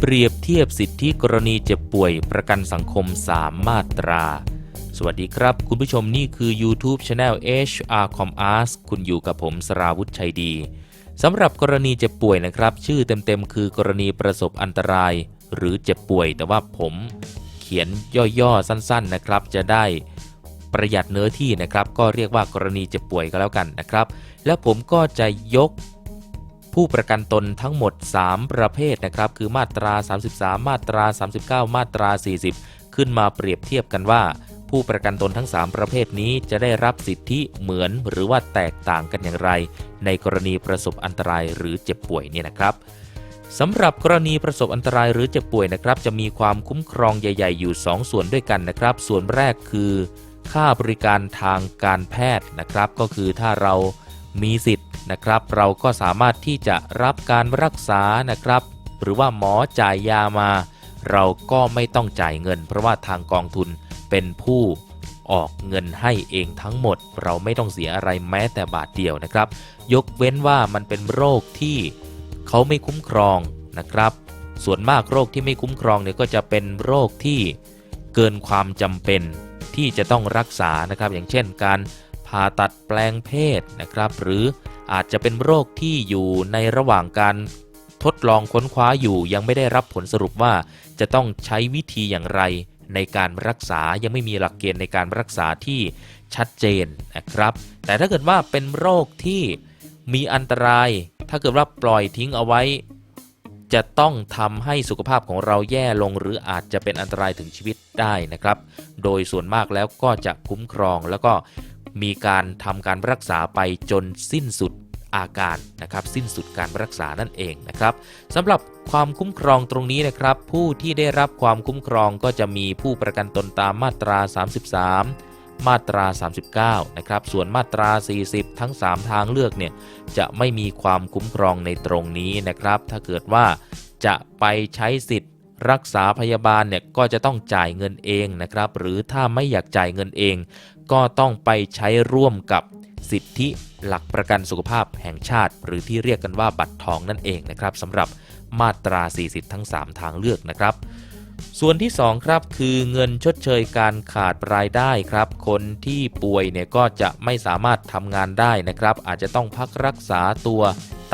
เปรียบเทียบสิทธิกรณีเจ็บป่วยประกันสังคม 3 มาตรา สวัสดีครับ คุณผู้ชมนี่คือ YouTube Channel HR Com Ask คุณอยู่กับผมสราวุธชัยดีสำหรับกรณีเจ็บป่วยนะครับ ชื่อเต็มๆ คือกรณีประสบอันตราย หรือเจ็บป่วย แต่ว่าผมเขียนย่อๆ สั้นๆนะครับ จะได้ประหยัดเนื้อที่นะครับ ก็เรียกว่ากรณีเจ็บป่วยก็แล้วกันนะครับ แล้วผมก็จะยก ผู้ประกันตนทั้งหมด 3 ประเภทนะครับ คือมาตรา 33 มาตรา 39 มาตรา 40 ขึ้นมาเปรียบเทียบกันว่า ผู้ประกันตนทั้ง 3 ประเภทนี้จะได้รับสิทธิเหมือนหรือว่าแตกต่างกันอย่างไร ในกรณีประสบอันตรายหรือเจ็บป่วยเนี่ยนะครับสำหรับกรณีประสบอันตรายหรือเจ็บป่วยนะครับ จะมีความคุ้มครองใหญ่ ๆ อยู่ 2 ส่วนด้วยกันนะครับ ส่วนแรกคือ ค่าบริการทางการแพทย์นะครับ ก็คือถ้าเรามีสิทธิ์ นะครับ เราก็สามารถที่จะรับการรักษานะครับ หรือว่าหมอจ่ายยามา เราก็ไม่ต้องจ่ายเงิน เพราะว่าทางกองทุนเป็นผู้ออกเงินให้เองทั้งหมด เราไม่ต้องเสียอะไรแม้แต่บาทเดียวนะครับ ยกเว้นว่ามันเป็นโรคที่เขาไม่คุ้มครองนะครับ ส่วนมากโรคที่ไม่คุ้มครองเนี่ยก็จะเป็นโรคที่เกินความจำเป็นที่จะต้องรักษานะครับ อย่างเช่นการ ผ่าตัดแปลงเพศนะครับ หรืออาจจะเป็นโรคที่อยู่ในระหว่างการทดลองค้นคว้าอยู่ยังไม่ได้รับผลสรุปว่าจะต้องใช้วิธีอย่างไรในการรักษายังไม่มีหลักเกณฑ์ในการรักษาที่ชัดเจนนะครับ แต่ถ้าเกิดว่าเป็นโรคที่มีอันตราย ถ้าเกิดว่าปล่อยทิ้งเอาไว้ จะต้องทำให้สุขภาพของเราแย่ลง หรืออาจจะเป็นอันตรายถึงชีวิตได้นะครับ โดยส่วนมากแล้วก็จะคุ้มครองแล้วก็ มีการทำการรักษาไปจนสิ้นสุดอาการนะครับสิ้นสุดการรักษานั่นเองนะครับสำหรับความคุ้มครองตรงนี้นะครับ ผู้ที่ได้รับความคุ้มครองก็จะมีผู้ประกันตนตามมาตรา 33 มาตรา 39 นะครับ ส่วนมาตรา 40 ทั้ง 3 ทางเลือกเนี่ยจะไม่มีความคุ้มครองในตรงนี้นะครับ ถ้าเกิดว่าจะไปใช้สิทธิ์ รักษาพยาบาลเนี่ยก็จะต้องจ่ายเงินเองนะครับ หรือถ้าไม่อยากจ่ายเงินเอง ก็ต้องไปใช้ร่วมกับสิทธิหลักประกันสุขภาพแห่งชาติ หรือที่เรียกกันว่าบัตรทองนั่นเองนะครับสำหรับมาตรา 40 ทั้ง 3 ทางเลือกนะครับ ส่วนที่ 2 ครับ คือเงินชดเชยการขาดรายได้ครับ คนที่ป่วยเนี่ยก็จะไม่สามารถทำงานได้นะครับ อาจจะต้องพักรักษาตัว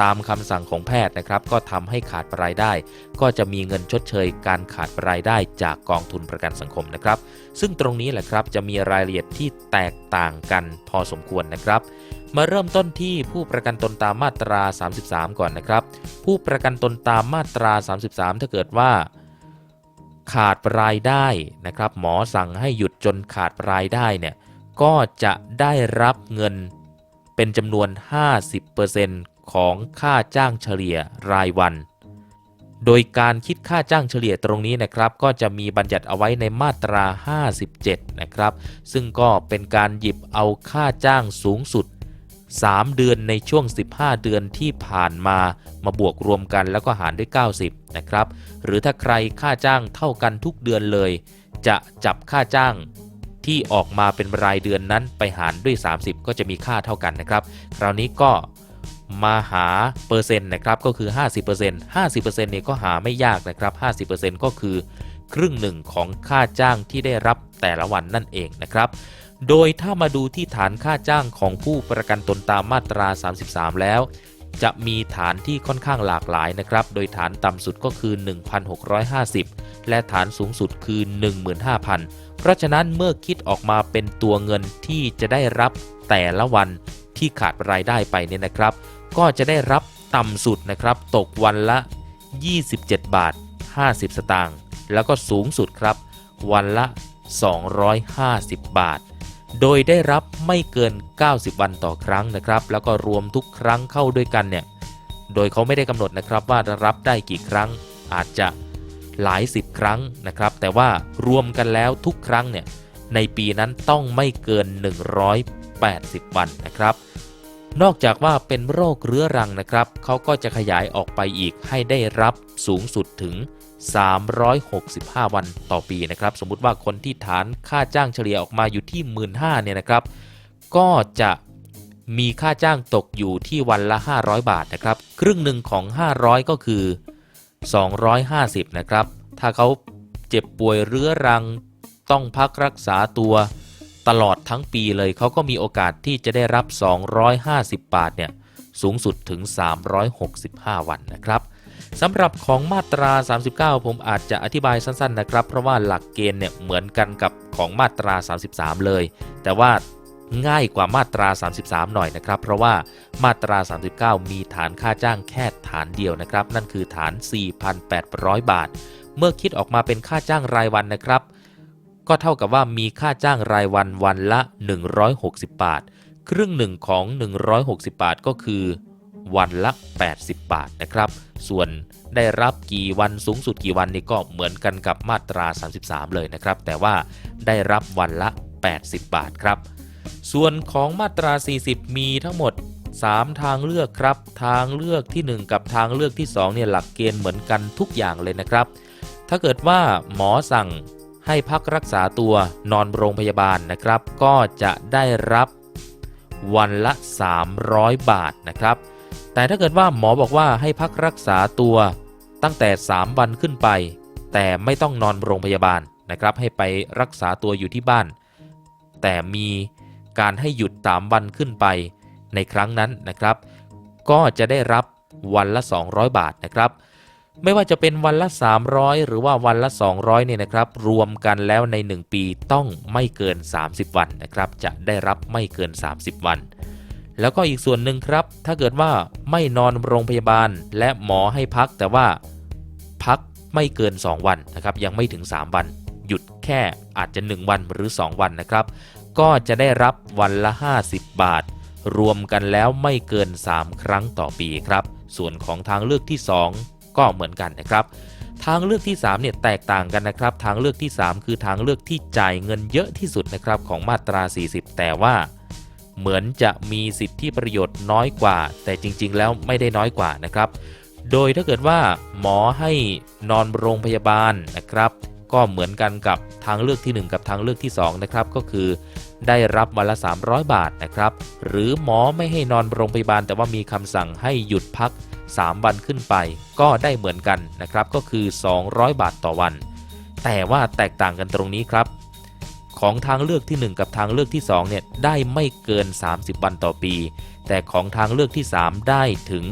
ตามคำสั่งของแพทย์นะครับ ก็ทำให้ขาดรายได้ ก็จะมีเงินชดเชยการขาดรายได้จากกองทุนประกันสังคมนะครับ ซึ่งตรงนี้แหละครับจะมีรายละเอียดที่แตกต่างกันพอสมควรนะครับมาเริ่มต้นที่ผู้ประกันตนตามมาตรา 33 ก่อนนะครับ ผู้ประกันตนตามมาตรา 33 ถ้าเกิดว่า ขาดรายได้นะครับ หมอสั่งให้หยุดจนขาดรายได้เนี่ยก็จะได้รับเงินเป็นจำนวน 50%ของค่าจ้างเฉลี่ยรายวัน โดยการคิดค่าจ้างเฉลี่ยตรงนี้นะครับ ก็จะมีบัญญัติเอาไว้ในมาตรา 57 นะครับ ซึ่งก็เป็นการหยิบเอาค่าจ้างสูงสุด 3 เดือนในช่วง 15 เดือนที่ผ่านมา มาบวกรวมกันแล้วก็หารด้วย 90 นะครับ หรือถ้าใครค่าจ้างเท่ากันทุกเดือนเลย จะจับค่าจ้างที่ออกมาเป็นรายเดือนนั้นไปหารด้วย 30 ก็จะมีค่าเท่ากันนะครับ คราวนี้ก็มาหาเปอร์เซ็นต์นะครับก็คือ 50% 50%เนี่ยก็หาไม่ยากนะครับ 50%ก็คือครึ่งหนึ่งของค่าจ้างที่ได้รับแต่ละวันนั่นเองนะครับ โดยถ้ามาดูที่ฐานค่าจ้างของผู้ประกันตนตามมาตรา 33 แล้ว จะมีฐานที่ค่อนข้างหลากหลายนะครับ โดยฐานต่ำสุดก็คือ 1,650 และฐานสูงสุดคือ 15,000 เพราะฉะนั้นเมื่อคิดออกมาเป็นตัวเงินที่จะได้รับแต่ละวันที่ขาดรายได้ไปเนี่ยนะครับ ก็จะได้รับต่ำสุดนะครับ ตกวันละ 27 บาท 50 สตางค์แล้วก็สูงสุดครับ วันละ 250 บาท โดยได้รับไม่เกิน 90 วันต่อครั้งนะครับ แล้วก็รวมทุกครั้งเข้าด้วยกันเนี่ย โดยเขาไม่ได้กำหนดนะครับว่ารับได้กี่ครั้ง อาจจะหลายสิบครั้งนะครับ แต่ว่ารวมกันแล้วทุกครั้งเนี่ย ในปีนั้นต้องไม่เกิน 180 วันนะครับ นอกจากว่าเป็นโรคเรื้อรังนะครับ เขาก็จะขยายออกไปอีกให้ได้รับสูงสุดถึง 365 วันต่อปีนะครับ สมมุติว่าคนที่ฐานค่าจ้างเฉลี่ยออกมาอยู่ที่ 1 5ื่นเนี่ยนะครับ ก็จะมีค่าจ้างตกอยู่ที่วันละ 500 บาทนะครับ ครึ่งหนึ่งของ 500 ก็คือ 250 นะครับ ถ้าเขาเจ็บป่วยเรื้อรังต้องพักรักษาตัวตลอดทั้งปีเลยเขาก็มีโอกาสที่จะได้รับ 250 บาทเนี่ยสูงสุดถึง 365 วันนะครับ สำหรับของมาตรา 39 ผมอาจจะอธิบายสั้นๆนะครับ เพราะว่าหลักเกณฑ์เนี่ยเหมือนกันกับของมาตรา 33 เลย แต่ว่าง่ายกว่ามาตรา 33 หน่อยนะครับ เพราะว่ามาตรา 39 มีฐานค่าจ้างแค่ฐานเดียวนะครับ นั่นคือฐาน 4,800 บาท เมื่อคิดออกมาเป็นค่าจ้างรายวันนะครับ ก็เท่ากับว่ามีค่าจ้างรายวันวันละ 160 บาท ครึ่งหนึ่งของ 160 บาทก็คือ วันละ 80 บาทนะครับ ส่วนได้รับกี่วันสูงสุดกี่วันนี่ก็เหมือนกันกับมาตรา 33 เลยนะครับ แต่ว่าได้รับวันละ 80 บาทครับ ส่วนของมาตรา 40 มีทั้งหมด 3 ทางเลือกครับ ทางเลือกที่ 1 กับทางเลือกที่2เนี่ยหลักเกณฑ์เหมือนกันทุกอย่างเลยนะครับ ถ้าเกิดว่าหมอสั่งให้พักรักษาตัวนอนโรงพยาบาลนะครับ ก็จะได้รับวันละ 300 บาทนะครับ แต่ถ้าเกิดว่าหมอบอกว่าให้พักรักษาตัวตั้งแต่ 3 วันขึ้นไป แต่ไม่ต้องนอนโรงพยาบาลนะครับ ให้ไปรักษาตัวอยู่ที่บ้าน แต่มีการให้หยุด 3 วันขึ้นไปในครั้งนั้นนะครับ ก็จะได้รับวันละ 200 บาทนะครับ ไม่ว่าจะเป็นวันละ 300 หรือว่าวันละ 200เนี่ยนะครับ รวมกันแล้วใน 1 ปีต้องไม่เกิน 30 วันนะครับ จะได้รับไม่เกิน 30 วัน แล้วก็อีกส่วนหนึ่งครับ ถ้าเกิดว่าไม่นอนโรงพยาบาลและหมอให้พัก แต่ว่าพักไม่เกิน 2 วันนะครับ ยังไม่ถึง 3 วัน หยุดแค่อาจจะ 1 วันหรือ 2 วันนะครับ ก็จะได้รับวันละ 50 บาท รวมกันแล้วไม่เกิน 3 ครั้งต่อปีครับ ส่วนของทางเลือกที่ 2 ก็เหมือนกันนะครับทางเลือกที่3เนี่ยแตกต่างกันนะครับ ทางเลือกที่ 3 คือทางเลือกที่จ่ายเงินเยอะที่สุดนะครับของมาตรา 40 แต่ว่า เหมือนจะมีสิทธิประโยชน์น้อยกว่า แต่จริง ๆ แล้วไม่ได้น้อยกว่านะครับ โดยถ้าเกิดว่าหมอให้นอนโรงพยาบาลนะครับ ก็เหมือนกันกับทางเลือกที่ 1 กับทางเลือกที่ 2 นะครับ ก็คือ ได้รับวันละ 300 บาทนะครับ หรือหมอไม่ให้นอนโรงพยาบาล แต่ว่ามีคำสั่งให้หยุดพัก 3 วันขึ้นไป ก็ได้เหมือนกันนะครับ ก็คือ 200 บาทต่อวัน แต่ว่าแตกต่างกันตรงนี้ครับ ของทางเลือกที่ 1 กับทางเลือกที่ 2 เนี่ยได้ไม่เกิน 30 วันต่อปี แต่ของทางเลือกที่ 3 ได้ถึง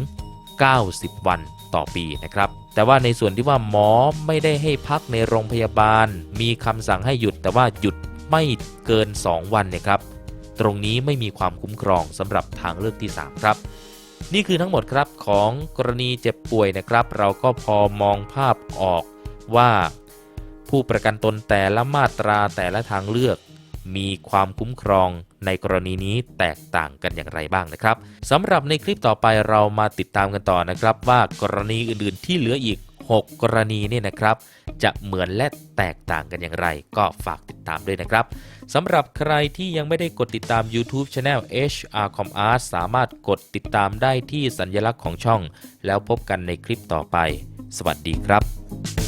90 วันต่อปีนะครับ แต่ว่าในส่วนที่ว่าหมอไม่ได้ให้พักในโรงพยาบาล มีคำสั่งให้หยุด แต่ว่าหยุดไม่เกิน 2 วันเนี่ยครับ ตรงนี้ไม่มีความคุ้มครองสำหรับทางเลือกที่ 3 ครับ นี่คือทั้งหมดครับของกรณีเจ็บป่วยนะครับ เราก็พอมองภาพออกว่า ผู้ประกันตนแต่ละมาตราแต่ละทางเลือก มีความคุ้มครองในกรณีนี้แตกต่างกันอย่างไรบ้างนะครับสำหรับในคลิปต่อไปเรามาติดตามกันต่อนะครับ ว่ากรณีอื่นๆที่เหลืออีก 6 กรณีเนี่ยนะครับ จะเหมือนและแตกต่างกันอย่างไร ก็ฝากติดตามด้วยนะครับสำหรับใครที่ยังไม่ได้กดติดตาม YouTube Channel HR Com Art สามารถกดติดตามได้ที่สัญลักษณ์ของช่อง แล้วพบกันในคลิปต่อไป สวัสดีครับ